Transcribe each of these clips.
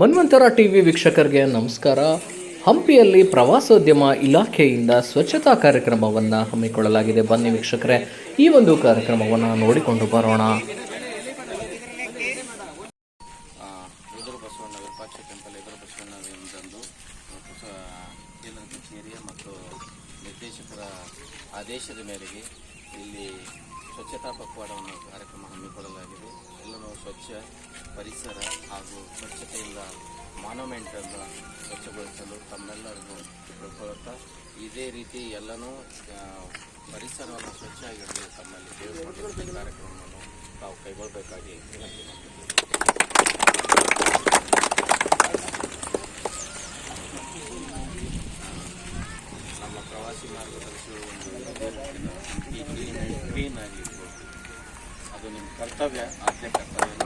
ಮನ್ವಂತರ TV ವೀಕ್ಷಕರಿಗೆ ನಮಸ್ಕಾರ. ಹಂಪಿಯಲ್ಲಿ ಪ್ರವಾಸೋದ್ಯಮ ಇಲಾಖೆಯಿಂದ ಸ್ವಚ್ಛತಾ ಕಾರ್ಯಕ್ರಮವನ್ನು ಹಮ್ಮಿಕೊಳ್ಳಲಾಗಿದೆ. ಬನ್ನಿ ವೀಕ್ಷಕರೇ, ಈ ಒಂದು ಕಾರ್ಯಕ್ರಮವನ್ನು ನೋಡಿಕೊಂಡು ಬರೋಣ. ಮತ್ತು ನಿರ್ದೇಶಕರ ಆದೇಶದ ಮೇರೆಗೆ ಇಲ್ಲಿ ಸ್ವಚ್ಛತಾ ಪಕ್ವಾಡವನ್ನು ಕಾರ್ಯಕ್ರಮ ಹಮ್ಮಿಕೊಳ್ಳಲಾಗಿದೆ. ಎಲ್ಲರೂ ಸ್ವಚ್ಛ ಪರಿಸರ ಹಾಗೂ ಸ್ವಚ್ಛತೆಯಿಂದ ಮಾನ್ಯುಮೆಂಟನ್ನು ಸ್ವಚ್ಛಗೊಳಿಸಲು ತಮ್ಮೆಲ್ಲರಿಗೂ ತಿಳ್ಕೊಳ್ಳುತ್ತಾ ಇದೇ ರೀತಿ ಎಲ್ಲನೂ ಪರಿಸರವನ್ನು ಸ್ವಚ್ಛವಾಗಿಡಲು ತಮ್ಮಲ್ಲಿ ಕೇಳಿಕೊಂಡು ಈ ಕಾರ್ಯಕ್ರಮವನ್ನು ತಾವು ಕೈಗೊಳ್ಳಬೇಕಾಗಿ ವಿನಂತಿ. ನಮ್ಮ ಪ್ರವಾಸಿ ಮಾರ್ಗದರ್ಶಿಗಳು ಒಂದು ಕ್ಲೀನ್ ಅದು ನಿಮ್ಮ ಕರ್ತವ್ಯ, ಆದ್ಯ ಕರ್ತವ್ಯ.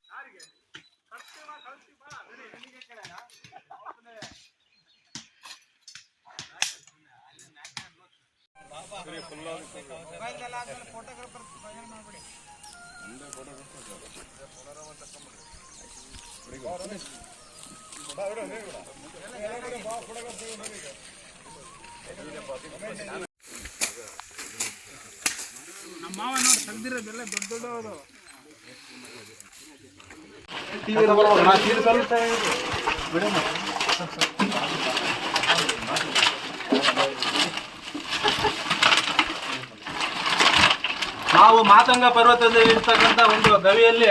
ನಮ್ಮ ಮಾವ ನೋಡಿ ತೆಗ್ದಿರೋದೆಲ್ಲ ದೊಡ್ಡ ದೊಡ್ಡ ಬಿಡಮ್ಮ ನಾವು ಮಾತಂಗ ಪರ್ವತದಲ್ಲಿ ಇರ್ತಕ್ಕಂಥ ಒಂದು ಗವಿಯಲ್ಲಿ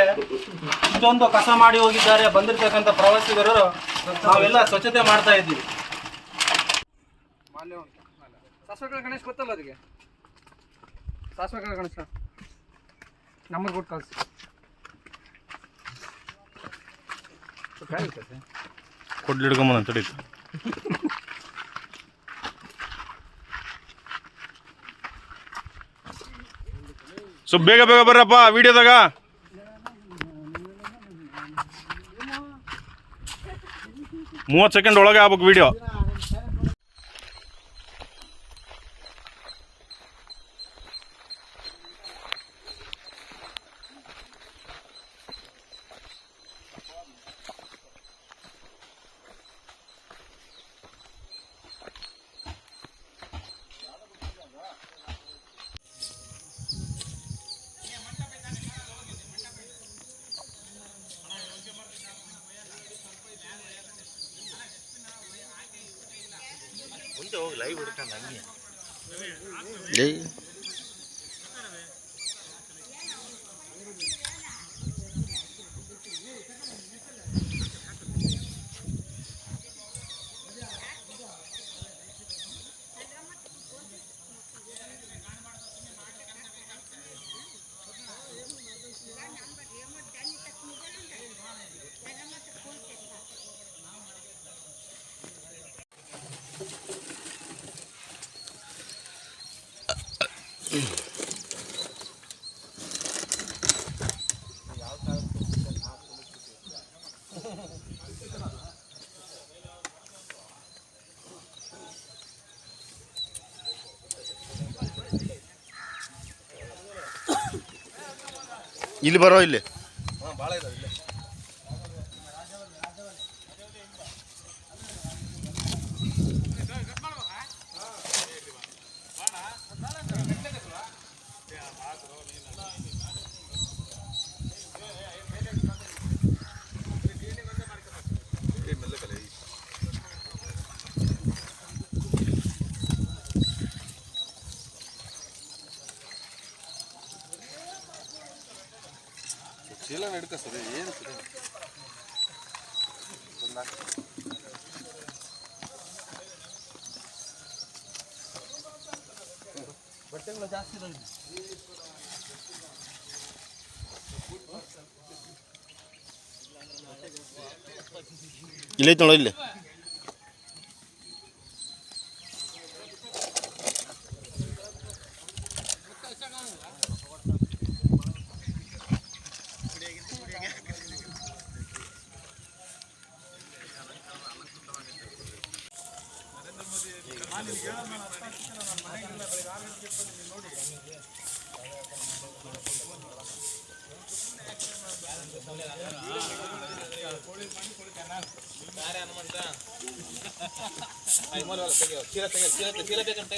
ಇಷ್ಟೊಂದು ಕಸ ಮಾಡಿ ಹೋಗಿದ್ದಾರೆ ಬಂದಿರತಕ್ಕಂಥ ಪ್ರವಾಸಿಗರು. ನಾವೆಲ್ಲ ಸ್ವಚ್ಛತೆ ಮಾಡ್ತಾ ಇದ್ದೀವಿ. ಗಣೇಶ್ ಗೊತ್ತಲ್ಲ ಅದಕ್ಕೆ? ಸಾಸ್ವೆ ಗಣೇಶ. ನಮ್ಮದು ಕೊಟ್ಟು ಕಳಿಸಿ. ಕೊಡ್ಲಿಡ್ಕೊಂಬ ತಡೀತು ಸೊ ಬೇಗ ಬೇಗ ಬರ್ರಪ್ಪ ವಿಡಿಯೋದಾಗ. ಮೂವತ್ತು ಸೆಕೆಂಡ್ ಒಳಗೆ ಆಗ್ಬೇಕು ವಿಡಿಯೋ ಲೈವ್ ಇಡ್ತಾನೆ ಹಂಗೆ ಇಲ್ಲಿ ಬರೋ ಇಲ್ಲಿ. ಎಲ್ಲ ನಡ್ಕ ಸರ್ ಏನು ಸರ್? ಬಟ್ಟೆಗಳು ಜಾಸ್ತಿ ಇಲ್ಲೈತೆ ನೋಡ ಇಲ್ಲಿ. ಬೇಕಂತೆ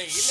ಇಲ್ಲ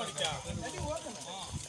ஓட்டணும்